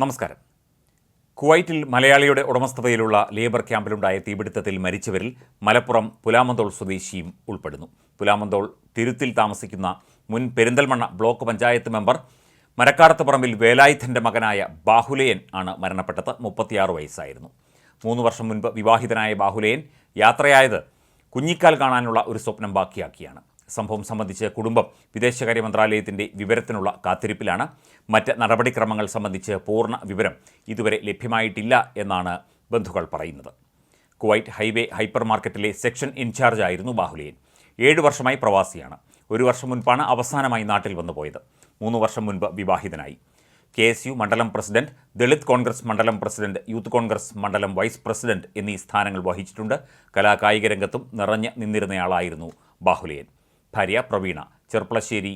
നമസ്കാരം. കുവൈറ്റിൽ മലയാളിയുടെ ഉടമസ്ഥതയിലുള്ള ലേബർ ക്യാമ്പിലുണ്ടായ തീപിടുത്തത്തിൽ മരിച്ചവരിൽ മലപ്പുറം പുലാമന്തോൾ സ്വദേശിയും ഉൾപ്പെടുന്നു. പുലാമന്തോൾ തിരുത്തിൽ താമസിക്കുന്ന മുൻ പെരിന്തൽമണ്ണ ബ്ലോക്ക് പഞ്ചായത്ത് മെമ്പർ മരക്കാടത്ത് പറമ്പിൽ വേലായുധന്റെ മകനായ ബാഹുലയൻ ആണ് മരണപ്പെട്ടത്. മുപ്പത്തിയാറ് വയസ്സായിരുന്നു. മൂന്ന് വർഷം മുൻപ് വിവാഹിതനായ ബാഹുലയൻ യാത്രയായത് കുഞ്ഞിക്കാൽ കാണാനുള്ള ഒരു സ്വപ്നം ബാക്കിയാക്കിയാണ്. സംഭവം സംബന്ധിച്ച് കുടുംബം വിദേശകാര്യ മന്ത്രാലയത്തിന്റെ വിവരത്തിനുള്ള കാത്തിരിപ്പിലാണ്. മറ്റ് നടപടിക്രമങ്ങൾ സംബന്ധിച്ച് പൂർണ വിവരം ഇതുവരെ ലഭ്യമായിട്ടില്ല എന്നാണ് ബന്ധുക്കൾ പറയുന്നത്. കുവൈറ്റ് ഹൈവേ ഹൈപ്പർ മാർക്കറ്റിലെ സെക്ഷൻ ഇൻചാർജ് ആയിരുന്നു ബാഹുലിയൻ ഏഴ് വർഷമായി പ്രവാസിയാണ്. ഒരു വർഷം മുൻപാണ് അവസാനമായി നാട്ടിൽ വന്നു പോയത്. മൂന്ന് വർഷം മുൻപ് വിവാഹിതനായി. കെ എസ് യു മണ്ഡലം പ്രസിഡന്റ് ദളിത് കോൺഗ്രസ് മണ്ഡലം പ്രസിഡന്റ് യൂത്ത് കോൺഗ്രസ് മണ്ഡലം വൈസ് പ്രസിഡന്റ് എന്നീ സ്ഥാനങ്ങൾ വഹിച്ചിട്ടുണ്ട്. കലാകായിക രംഗത്തും നിറഞ്ഞു നിന്നിരുന്നയാളായിരുന്നു ബാഹുലിയൻ ഭാര്യ പ്രവീണ ചെർപ്പളശ്ശേരി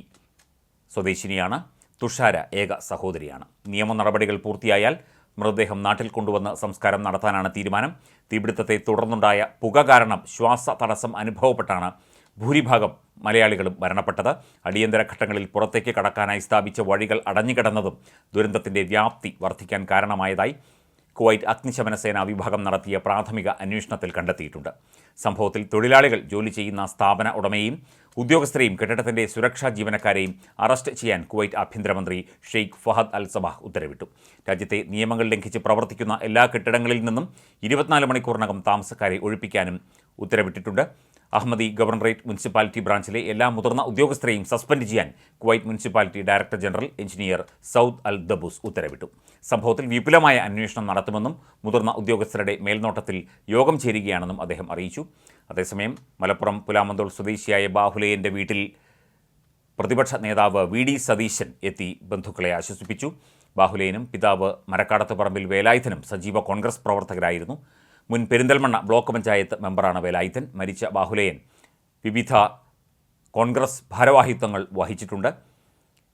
സ്വദേശിനിയാണ്. തുഷാര ഏക സഹോദരിയാണ്. നിയമ നടപടികൾ പൂർത്തിയായാൽ മൃതദേഹം നാട്ടിൽ കൊണ്ടുവന്ന് സംസ്കാരം നടത്താനാണ് തീരുമാനം. തീപിടുത്തത്തെ തുടർന്നുണ്ടായ പുക കാരണം ശ്വാസ തടസ്സം അനുഭവപ്പെട്ടാണ് ഭൂരിഭാഗം മലയാളികളും മരണപ്പെട്ടത്. അടിയന്തര ഘട്ടങ്ങളിൽ പുറത്തേക്ക് കടക്കാനായി സ്ഥാപിച്ച വഴികൾ അടഞ്ഞുകിടന്നതും ദുരന്തത്തിന്റെ വ്യാപ്തി വർദ്ധിക്കാൻ കാരണമായതായി കുവൈറ്റ് അഗ്നിശമന സേനാ വിഭാഗം നടത്തിയ പ്രാഥമിക അന്വേഷണത്തിൽ കണ്ടെത്തിയിട്ടുണ്ട്. സംഭവത്തിൽ തൊഴിലാളികൾ ജോലി ചെയ്യുന്ന സ്ഥാപന ഉടമയും ഉദ്യോഗസ്ഥരെയും കെട്ടിടത്തിന്റെ സുരക്ഷാ ജീവനക്കാരെയും അറസ്റ്റ് ചെയ്യാൻ കുവൈറ്റ് ആഭ്യന്തരമന്ത്രി ഷെയ്ഖ് ഫഹദ് അൽ സബാഹ് ഉത്തരവിട്ടു. രാജ്യത്തെ നിയമങ്ങൾ ലംഘിച്ച് പ്രവർത്തിക്കുന്ന എല്ലാ കെട്ടിടങ്ങളിൽ നിന്നും ഇരുപത്തിനാല് മണിക്കൂറിനകം താമസക്കാരെ ഒഴിപ്പിക്കാനും ഉത്തരവിട്ടിട്ടുണ്ട്. അഹമ്മദി ഗവർണറേറ്റ് മുനിസിപ്പാലിറ്റി ബ്രാഞ്ചിലെ എല്ലാ മുതിർന്ന ഉദ്യോഗസ്ഥരെയും സസ്പെൻഡ് ചെയ്യാൻ Kuwait municipality director general engineer Saud Al Dabous ഉത്തരവിട്ടു. സംഭവത്തിൽ വിപുലമായ അന്വേഷണം നടത്തുമെന്നും മുതിർന്ന ഉദ്യോഗസ്ഥരുടെ മേൽനോട്ടത്തിൽ യോഗം ചേരുകയാണെന്നും അദ്ദേഹം അറിയിച്ചു. അതേസമയം മലപ്പുറം പുലാമന്തോൾ സ്വദേശിയായ ബാഹുലയന്റെ വീട്ടിൽ പ്രതിപക്ഷ നേതാവ് വി ഡി സതീശൻ എത്തി ബന്ധുക്കളെ ആശ്വസിപ്പിച്ചു. ബാഹുലയനും പിതാവ് മരക്കാടത്ത് പറമ്പിൽ വേലായുധനും സജീവ കോൺഗ്രസ് പ്രവർത്തകരായിരുന്നു. മുൻ പെരിന്തൽമണ്ണ ബ്ലോക്ക് പഞ്ചായത്ത് മെമ്പറാണ് വേലായുധൻ മരിച്ച ബാഹുലയൻ. വിവിധ കോൺഗ്രസ് ഭാരവാഹിത്വങ്ങൾ വഹിച്ചിട്ടുണ്ട്.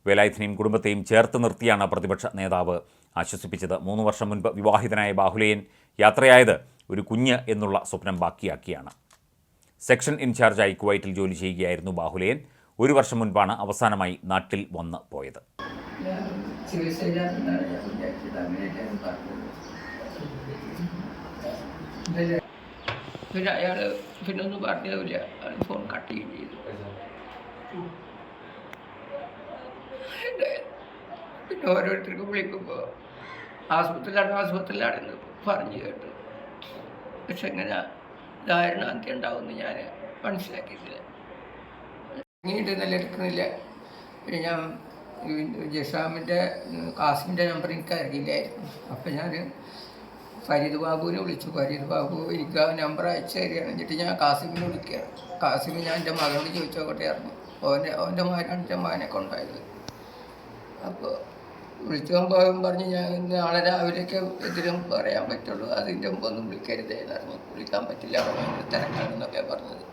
വേലായുധനെയും കുടുംബത്തെയും ചേർത്ത് നിർത്തിയാണ് പ്രതിപക്ഷ നേതാവ് ആശ്വസിപ്പിച്ചത്. മൂന്ന് വർഷം മുൻപ് വിവാഹിതനായ ബാഹുലയൻ യാത്രയായത് ഒരു കുഞ്ഞ് എന്നുള്ള സ്വപ്നം ബാക്കിയാക്കിയാണ്. സെക്ഷൻ ഇൻചാർജായി കുവൈറ്റിൽ ജോലി ചെയ്യുകയായിരുന്നു ബാഹുലയൻ. ഒരു വർഷം മുൻപാണ് അവസാനമായി നാട്ടിൽ വന്ന് പോയത് ചികിത്സയില്ലാത്തതാണ് ഞാൻ വിചാരിച്ചത് അങ്ങനെയൊക്കെയാണ് പറഞ്ഞത് പിന്നെ അയാൾ പിന്നെ ഒന്നും പറഞ്ഞതുമില്ല അയാൾ ഫോൺ കട്ട് ചെയ്യുകയും ചെയ്തു. പിന്നെ ഓരോരുത്തർക്കും വിളിക്കുമ്പോൾ ആസ്പത്രിയിലാണ് ആസ്പത്രിയിലാണെന്ന് പറഞ്ഞു കേട്ടു. പക്ഷെ എങ്ങനെ? ധാരണാന്തി ഉണ്ടാവുമെന്ന് ഞാൻ മനസ്സിലാക്കിയിട്ടില്ല. ഇറങ്ങിയിട്ട് നിലനിൽക്കുന്നില്ല പിന്നെ ഞാൻ ജസാമിന്റെ കാസിമിന്റെ നമ്പർ എനിക്ക് അറിയില്ലായിരുന്നു അപ്പം ഞാൻ ഫരീദ് ബാബുവിനെ വിളിച്ചു. ഫരീദ് ബാബു എനിക്ക് ആ നമ്പർ അയച്ചു തരികയാണ്. എന്നിട്ട് ഞാൻ കാസിമിനെ വിളിക്കുകയാണ്. കാസിമി ഞാൻ എന്റെ മകനോട് ചോദിച്ചോട്ടെ ആയിരുന്നു ഓന്റെ ഓന്റെ മകനാണ് എന്റെ മകനെ കൊണ്ടായത് അപ്പോൾ വിളിച്ചു പോകുമ്പോൾ പറഞ്ഞ് ഞാൻ നാളെ രാവിലെയൊക്കെ എതിരും പറയാൻ പറ്റുള്ളൂ. അതിന്റെ മുമ്പ് ഒന്നും വിളിക്കരുതേ പറഞ്ഞു. വിളിക്കാൻ പറ്റില്ല. അവിടെ ഭയങ്കര തിരക്കാണെന്നൊക്കെ പറഞ്ഞത്.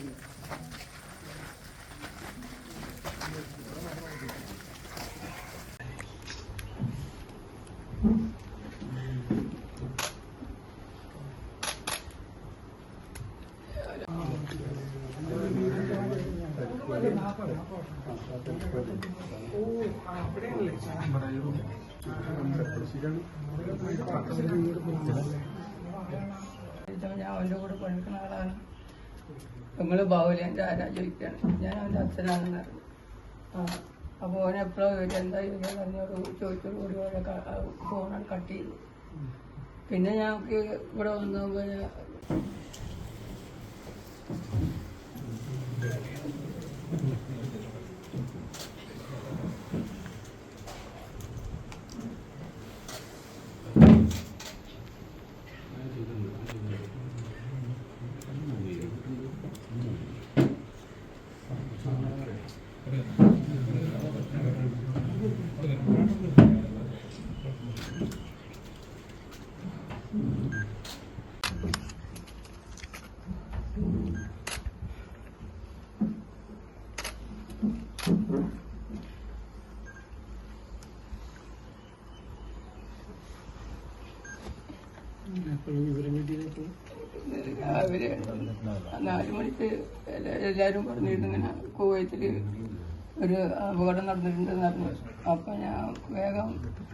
ഇത് ഞാൻ അവന്റെ കൂടെ പഠിക്കുന്ന ആളാണ്. നിങ്ങൾ ബാഹുല്യന്റെ ആരാ ചോദിക്കുകയാണ് ഞാൻ അവന്റെ അച്ഛനാണെന്ന് അറിഞ്ഞു ആ അപ്പോൾ ഓൻ എപ്പോഴും ചോദിച്ചു എന്താ ചോദിക്കാൻ പറഞ്ഞോട് ചോദിച്ചോട് കൂടി ഫോണാണ് കട്ട് ചെയ്തു. പിന്നെ ഞങ്ങൾക്ക് ഇവിടെ വന്നു അവർ നാല് മണിക്ക് എല്ലാവരും പറഞ്ഞിരുന്നു ഇങ്ങനെ കുവൈത്തിൽ ഒരു അപകടം നടന്നിട്ടുണ്ടെന്ന് പറഞ്ഞു. അപ്പം ഞാൻ വേഗം